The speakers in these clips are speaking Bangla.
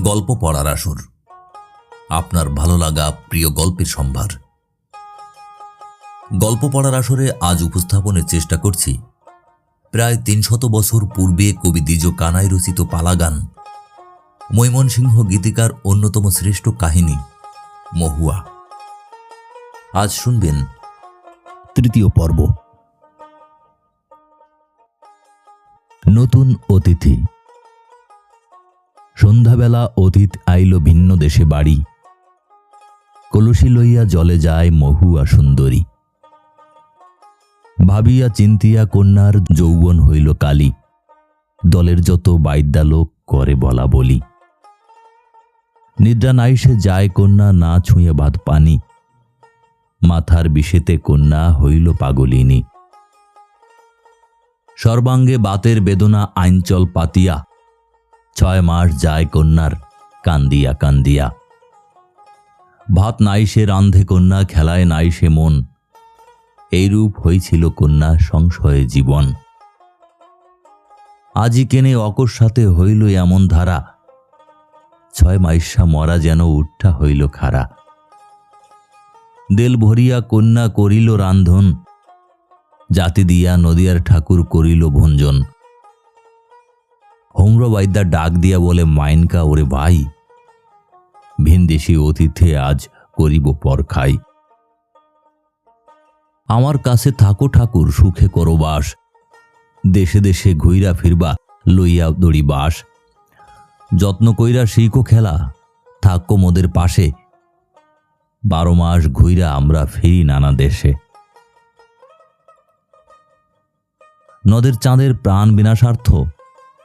গল্প পড়ার আসর। আপনার ভালো লাগা প্রিয় গল্পের সম্ভার। গল্প পড়ার আসরে আজ উপস্থাপনের চেষ্টা করছি। প্রায় তিনশত বছর পূর্বে কবি দ্বিজ কানাই রচিত পালাগান, মৈমনসিংহ গীতিকার অন্যতম শ্রেষ্ঠ কাহিনী, মহুয়া। আজ শুনবেন তৃতীয় পর্ব। নতুন অতিথি। সন্ধ্যাবেলা অতীত আইল ভিন্ন দেশে বাড়ি। কলসি লইয়া জলে যায় মহুয়া সুন্দরী। ভাবিয়া চিন্তিয়া কন্যার যৌবন হইল কালী। দলের যত বাইদ্যালোক করে বলা বলি। নিদ্রা নাইসে যায় কন্যা, না ছুঁয়ে ভাত পানি। মাথার বিষেতে কন্যা হইল পাগলিনী। সর্বাঙ্গে বাতের বেদনা আইনচল পাতিয়া। ছয় মাস যায় কন্যার, কান্দিয়া কান্দিয়া। ভাত নাই সে রান্ধে কন্যা, খেলায় নাই সে মন। এইরূপ হয়েছিল কন্যা সংশয়ে জীবন। আজি কেনে অকস্মাতে হইল এমন ধারা। ছয় মাইসা মরা যেন উঠা হইল খাড়া দেল ভরিয়া কন্যা করিল রান্ধন, জাতি দিয়া নদিয়ার ঠাকুর করিল ভঞ্জন। হোমরা বাইদ্যা ডাক দিয়া বলে, মাইনকা, ওরে ভাই ভিনদেশি অতিথে আজ করিব পর খাই। আমার কাছে থাকো ঠাকুর, সুখে করো বাস। দেশে দেশে ঘুইরা ফিরবা, লইয়া দড়ি বাস। যত্ন কইরা শিখো খেলা, থাকো মোদের পাশে। বারো মাস ঘুইরা আমরা ফিরি নানা দেশে। নদের চাঁদের প্রাণ বিনাশার্থ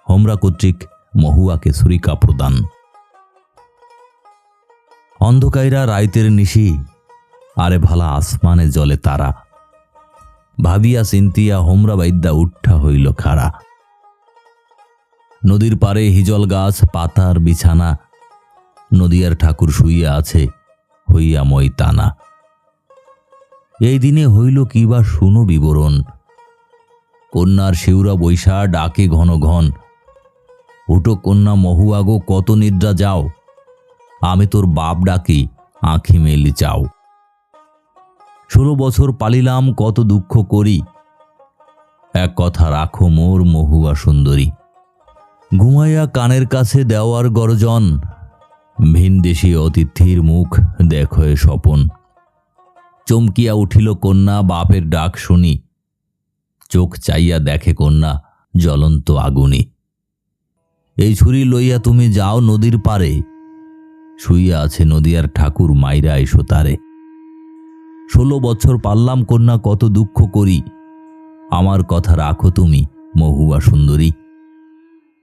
হোমরা কর্তৃক মহুয়াকে সুরিকা প্রদান। অন্ধকাইরা রাইতের নিশি, আরে ভালা আসমানে জলে তারা। ভাবিয়া চিন্তিয়া হোমরা বাইদ্যা উঠা হইল খাড়া। নদীর পারে হিজল গাছ, পাতার বিছানা, নদিয়ার ঠাকুর শুইয়া আছে হইয়া মই টানা এই দিনে হইল কি বা শুনো বিবরণ। কন্যার শিউরা বৈশা ডাকে ঘন ঘন উঠো কন্যা মহুয়াগো কত নিদ্রা যাও। আমি তোর বাপ ডাকি, আঁখি মেলি চাও। ষোলো বছর পালিলাম, কত দুঃখ করি। এক কথা রাখো মোর মহুয়া সুন্দরী। ঘুমাইয়া কানের কাছে দেওয়ার গরজন ভিনদেশী অতিথির মুখ দেখো স্বপন। চমকিয়া উঠিল কন্যা, বাপের ডাক শুনি। চোখ চাইয়া দেখে কন্যা, জ্বলন্ত আগুনি। এই ছুরি লইয়া তুমি যাও নদীর পারে শুইয়া আছে নদিয়ার ঠাকুর, মাইরা এসো তারে। ষোলো বছর পারলাম কন্যা, কত দুঃখ করি। আমার কথা রাখো তুমি, মহুয়া সুন্দরী।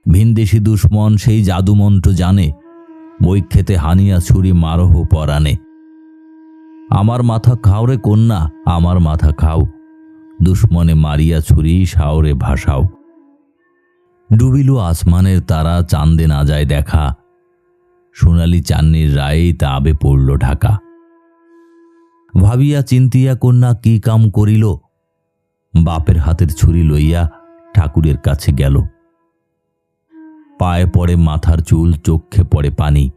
ভিনদেশি দুশ্মন সেই জাদুমন্ত্র জানে, বই খেতে হানিয়া ছুরি মারহ পরানে আমার মাথা খাও রে কন্যা, আমার মাথা খাও। দুশ্মনে মারিয়া ছুরি সাওরে ভাসাও। ডুবিল আসমানের তারা চান্দে না যায় দেখা। সোনালি চান্নির রায়ে তাবে পড়ল ঢাকা। ভাবিয়া চিন্তিয়া কন্যা কি কাম করিল? বাপের হাতের ছুরি লইয়া ঠাকুরের কাছে গেল। পায়ে পড়ে মাথার চুল চক্ষে পড়ে পানি।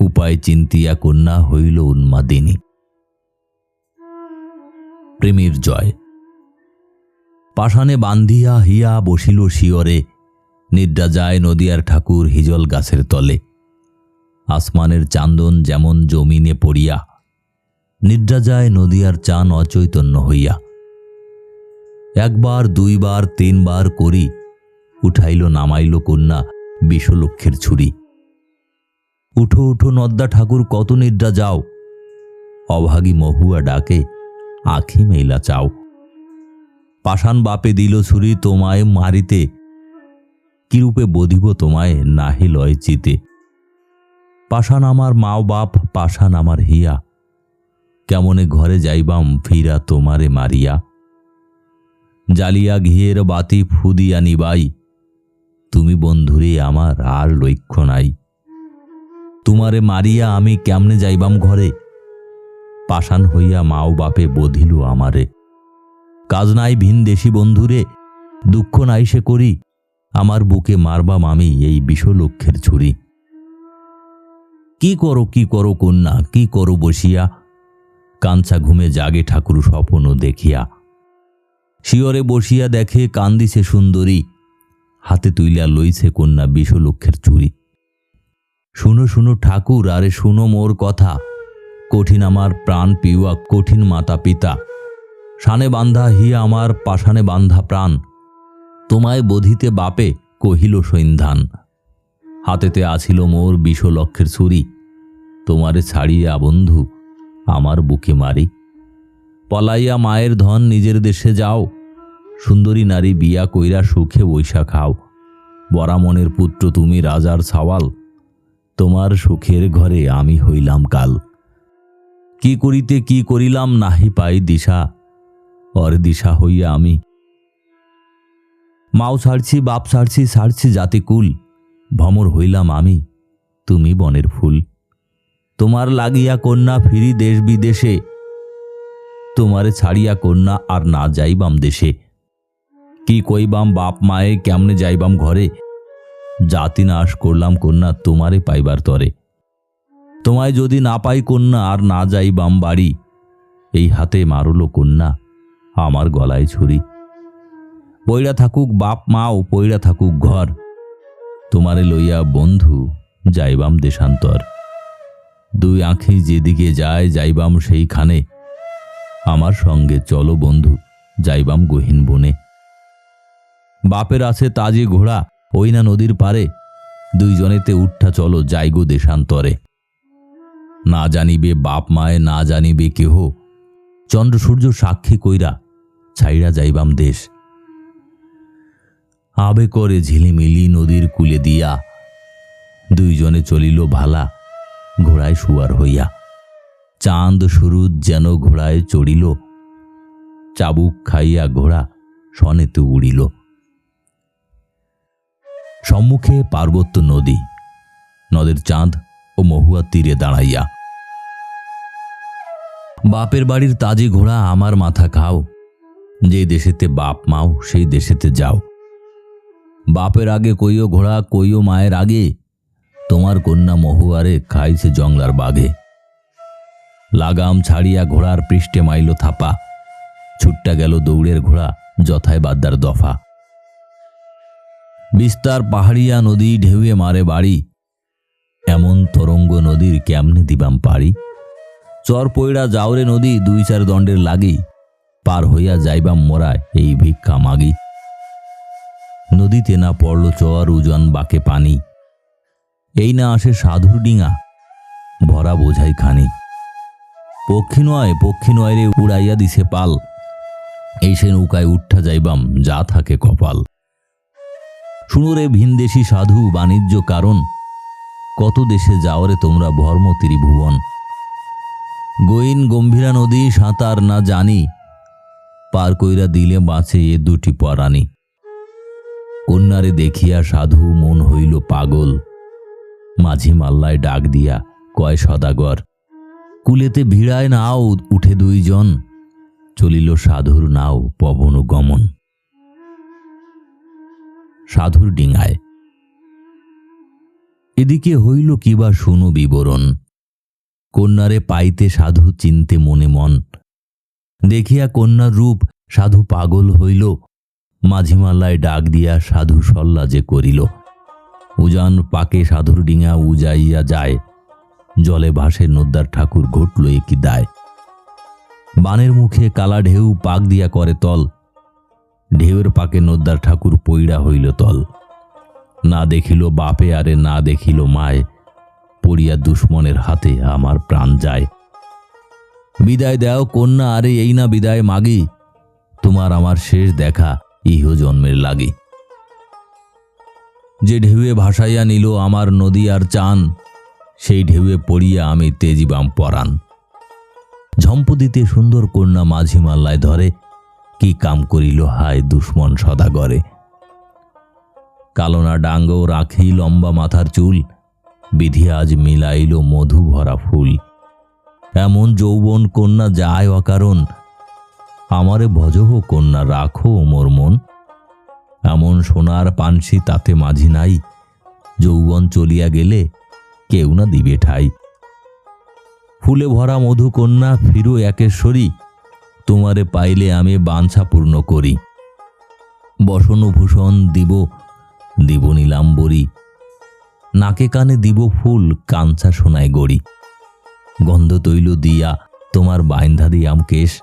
উপায় চিন্তিয়া কন্যা হইল উন্মাদিনী। প্রেমের জয়। পাষাণে বান্ধিয়া হিয়া বসিল শিয়রে, নিদ্রা যায় নদিয়ার ঠাকুর হিজল গাছের তলে। আসমানের চান্দন যেমন জমিনে পড়িয়া, নিদ্রা যায় নদিয়ার চান অচৈতন্য হইয়া। একবার, দুইবার, তিনবার করি, উঠাইল নামাইল কন্যা বিশ্বলক্ষের ছুরি। উঠো উঠো নদ্দা ঠাকুর, কত নিদ্রা যাও, অভাগী মহুয়া ডাকে, আখি মেলা চাও। পাষাণ বাপে দিল ছুরি তোমায় মারিতে, কিরূপে বধিব তোমায় নাহি লয় চিতে। পাষাণ আমার মাও বাপ, পাষাণ আমার হিয়া, কেমনে ঘরে যাইবাম ফিরা তোমারে মারিয়া। জালিয়া ঘিয়ের বাতি ফুদিয়া নিবাই, তুমি বন্ধুরে আমার আর লক্ষ্য নাই। তোমারে মারিয়া আমি কেমনে যাইবাম ঘরে? পাষাণ হইয়া মাও বাপে বধিল আমারে। কাজ নাই ভিন দেশি বন্ধুরে, দুঃখ নাই সে করি, আমার বুকে মারবাম আমি এই বিশ্বলক্ষের ছুরি। কি করো কি করো কন্যা, কি করো বসিয়া, কাঞ্চা ঘুমে জাগে ঠাকুর স্বপ্ন দেখিয়া। শিয়রে বসিয়া দেখে কান্দিছে সুন্দরী, হাতে তুইলা লইছে কন্যা বিশ্বলক্ষের চুরি শুনো শুনো ঠাকুর, আরে শুনো মোর কথা, কঠিন আমার প্রাণ পিউয়া কঠিন মাতা পিতা। সানে বান্ধা হি আমার পাষাণে বান্ধা প্রাণ। তোমায় বধিতে বাপে কহিল সৈন্ধান। হাতেতে আছিল মোর বিশ্বলক্ষের ছুরি। তোমারে ছাড়িয়া বন্ধু, আমার বুকে মারি। পলাইয়া মায়ের ধন নিজের দেশে যাও। সুন্দরী নারী বিয়া কইরা সুখে বৈশা খাও। বরা মনের পুত্র তুমি রাজার ছাওয়াল। তোমার সুখের ঘরে আমি হইলাম কাল। কি করিতে কি করিলাম নাহি পাই দিশা। অর দিশা হইয়া আমি। মাও ছাড়ছি, বাপ ছাড়ছি ছাড়ছি জাতি কুল। ভমর হইলাম আমি, তুমি বনের ফুল। তোমার লাগিয়া কন্যা ফিরি দেশ বিদেশে। তোমারে ছাড়িয়া কন্যা আর না যাইবাম দেশে। কি কইবাম বাপ মায়ে, কেমনে যাইবাম ঘরে। জাতি নাশ করলাম কন্যা, তোমারে পাইবার তরে। তোমায় যদি না পাই কন্যা, আর না যাইবাম বাড়ি। এই হাতে মারল কন্যা। আমার গলায় ছুরি। পইড়া থাকুক বাপ মাও পইড়া থাকুক ঘর, তোমারে লইয়া বন্ধু যাইবাম দেশান্তর। দুই আঁখি যেদিকে যায় যাইবাম সেইখানে, আমার সঙ্গে চলো বন্ধু, যাইবাম গহীন বনে। বাপের আছে তাজে ঘোড়া, ওই না নদীর পারে, দুইজনেতে উঠা চলো যাইগো দেশান্তরে। না জানিবে বাপ মায়ে, না জানিবে কেহ, চন্দ্র সূর্য সাক্ষী কইরা ছাইরা যাইবাম দেশ। আবে করে ঝিলিমিলি নদীর কুলে দিয়া দুইজনে চলিল ভালা ঘোড়ায় শুয়ার হইয়া। চাঁদ শুরু যেন ঘোড়ায় চড়িল, চাবুক খাইয়া ঘোড়া সনেতে উড়িল। সম্মুখে পার্বত্য নদী, নদের চাঁদ ও মহুয়া তীরে দাঁড়াইয়া। বাপের বাড়ির তাজে ঘোড়া আমার মাথা খাও যে দেশেতে বাপ, মাও সেই দেশেতে যাও। বাপের আগে কইও ঘোড়া, কইও মায়ের আগে। তোমার কন্যা মহুয়ারে খাইছে জংলার বাঘে লাগাম ছাড়িয়া ঘোড়ার পৃষ্ঠে মাইল থাপা। ছুট্টা গেল দৌড়ের ঘোড়া, যথায় বাদ্দার দফা। বিস্তার পাহাড়িয়া নদী ঢেউয়ে মারে বাড়ি। এমন তরঙ্গ নদীর কেমনে দিবাম পারি চর পইড়া যাওরে নদী দুই চার দণ্ডের লাগি। পার হইয়া যাইবাম মোরায়, এই ভিক্ষা মাগি। নদীতে না পড়ল চর উজন বাকে পানি। এই না আসে সাধুর ডিঙা, ভরা বোঝাই খানি। পক্ষী নয় পক্ষী নয় রে, উড়াইয়া দিছে পাল। এই সে নৌকায় উঠা যাইবাম, যা থাকে কপাল। শুনুরে ভিনদেশি সাধু, বাণিজ্য কারণ। কত দেশে যাওরে তোমরা ভর্ম ত্রিভুবন। গইন গম্ভীরা নদী, সাঁতার না জানি। পার কইরা দিলে বাঁচে এ দুটি পরাণী। কন্যারে দেখিয়া সাধু মন হইল পাগল। মাঝি মাল্লায় ডাক দিয়া কয়, সদাগর, কুলেতে ভিড়ায় নাও উঠে দুইজন। চলিল সাধুর নাও পবন গমন। সাধুর ডিঙায়। এদিকে হইল কিবা শুনো বিবরণ। কন্যারে পাইতে সাধু চিনতে মনে মন। দেখিয়া কন্যার রূপ সাধু পাগল হইল। মাঝিমাল্লায় ডাক দিয়া সাধু সল্লা যে করিল। উজান পাকে সাধুর ডিঙা উজাইয়া যায়। জলে ভাসে নদ্দার ঠাকুর ঘটল একই দায়। বানের মুখে কালা ঢেউ পাক দিয়া করে তল। ঢেউয়ের পাকে নদ্দার ঠাকুর পইড়া হইল তল। না দেখিল বাপে আরে না দেখিল মায়। পড়িয়া দুশ্মনের হাতে আমার প্রাণ যায়। বিদায় দেও কন্যা, আরে এই না বিদায় মাগি। তোমার আমার শেষ দেখা ইহ জন্মের লাগে। যে ঢেউয়ে ভাসাইয়া নিল আমার নদী আর চান, সেই ঢেউয়ে পড়িয়া আমি তেজিবাম পরান ঝম্পদিতে সুন্দর কন্যা মাঝি মাল্লায় ধরে, কি কাম করিল হায় দুশ্মন সদাগরে। কালোনা ডাঙ্গ রাখি লম্বা মাথার চুল, বিধি আজ মিলাইল মধু ভরা ফুল। এমন যৌবন কন্যা যায় অকারণ আমারে ভজহ কন্যা, রাখো মোর মন। এমন সোনার পানসি তাতে মাঝি নাই। যৌবন চলিয়া গেলে কেউ না দিবে ঠাই। ফুলে ভরা মধুকন্যা ফিরো একেশ্বরী। তোমারে পাইলে আমি বাঞ্ছা পূর্ণ করি। বসনভূষণ দিব দিব নীলাম্বরী। নাকে কানে দিব ফুল কাঞ্চা সোনায় গড়ি। গন্ধ তৈল দিয়া তোমার বাইন্ধা দিয়াম কেশ।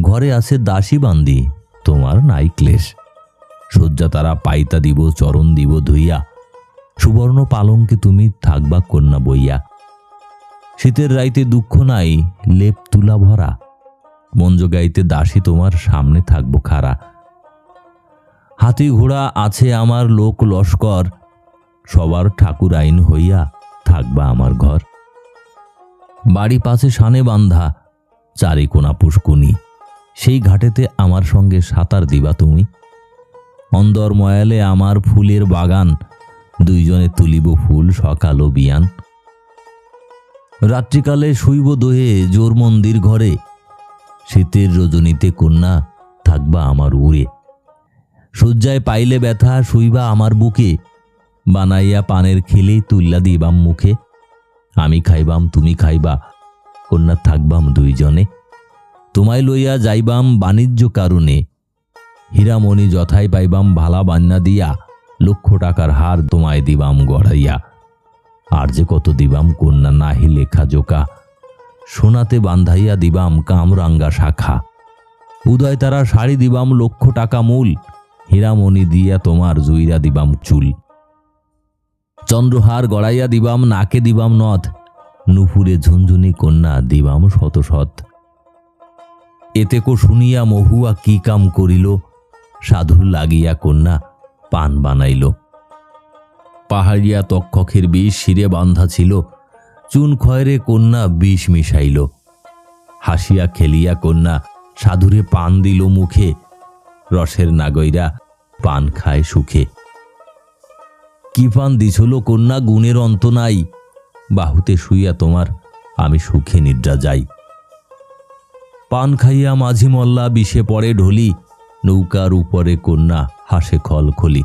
ঘরে আছে দাসী বান্দি তোমার নাই ক্লেশ শয্যা তারা পাইতা দিব, চরণ দিব ধুইয়া। সুবর্ণ পালঙ্কে তুমি থাকবা কন্যা বইয়া। শীতের রাইতে দুঃখ নাই, লেপ তুলা ভরা। মঞ্জ গাইতে দাসী তোমার সামনে থাকব খাড়া। হাতি ঘোড়া আছে আমার লোক লস্কর, সবার ঠাকুর আইন হইয়া থাকবা আমার ঘর। বাড়ি পাশে সানে বান্ধা, চারি কোনা পুষ্কুনি। সেই ঘাটেতে আমার সঙ্গে সাঁতার দিবা তুমি। অন্দর ময়ালে আমার ফুলের বাগান, দুইজনে তুলিব ফুল, সকাল ও বিয়ান। রাত্রিকালে শুইব দোহে জোর মন্দির ঘরে, শীতের রজনীতে কন্যা থাকবা আমার উড়ে। শয্যায় পাইলে ব্যথা, শুইবা আমার বুকে, বানাইয়া পানের খেলেই তুল্লা দিবাম মুখে। আমি খাইবাম, তুমি খাইবা, কন্যা থাকবাম দুইজনে। তোমায় লইয়া যাইবাম বাণিজ্য কারণে। হীরামণি যথাই পাইবাম ভালা বান্না দিয়া, লক্ষ টাকার হার তোমায় দিবাম গড়াইয়া। আর যে কত দিবাম কন্যা নাহি লেখা জোকা, সোনাতে বান্ধাইয়া দিবাম কামরাঙ্গা শাখা। উদয় তারা শাড়ি দিবাম লক্ষ টাকা মূল, হীরামণি দিয়া তোমার জুইরা দিবাম চুল। চন্দ্রহার গড়াইয়া দিবাম, নাকে দিবাম নথ, নুপুরে ঝুনঝুনি কন্যা দিবাম শত শত। এতে কো শুনিয়া মহুয়া কি কাম করিল? সাধুর লাগিয়া কন্যা পান বানাইল। পাহাড়িয়া তক্ষকের বিষ শিরে বান্ধা ছিল, চুন খয়রে কন্যা বিষ মিশাইল। হাসিয়া খেলিয়া কন্যা সাধুরে পান দিল মুখে, রসের নাগৈরা পান খায় সুখে। কি পান দিছিল কন্যা গুণের অন্ত নাই, বাহুতে শুইয়া তোমার আমি সুখে নিদ্রা যাই। পান খাইয়া মাঝি মল্লা বিষে পড়ে ঢলি, নৌকার উপরে কন্যা হাসে খলখলি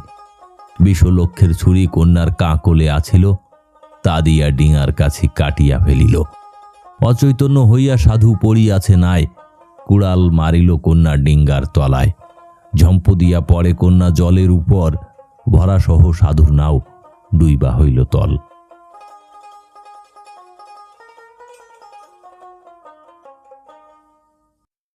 বিশ্বলক্ষের ছুরি কন্যার কাঁকলে আছিল, তা দিয়া ডিঙার কাছে কাটিয়া ফেলিল। অচৈতন্য হইয়া সাধু পড়িয়াছে নাই, কুড়াল মারিল কন্যা ডিঙ্গার তলায়। ঝম্প দিয়া পড়ে কন্যা জলের উপর ভরাসহ সাধুর নাও, ডুইবা হইল তল।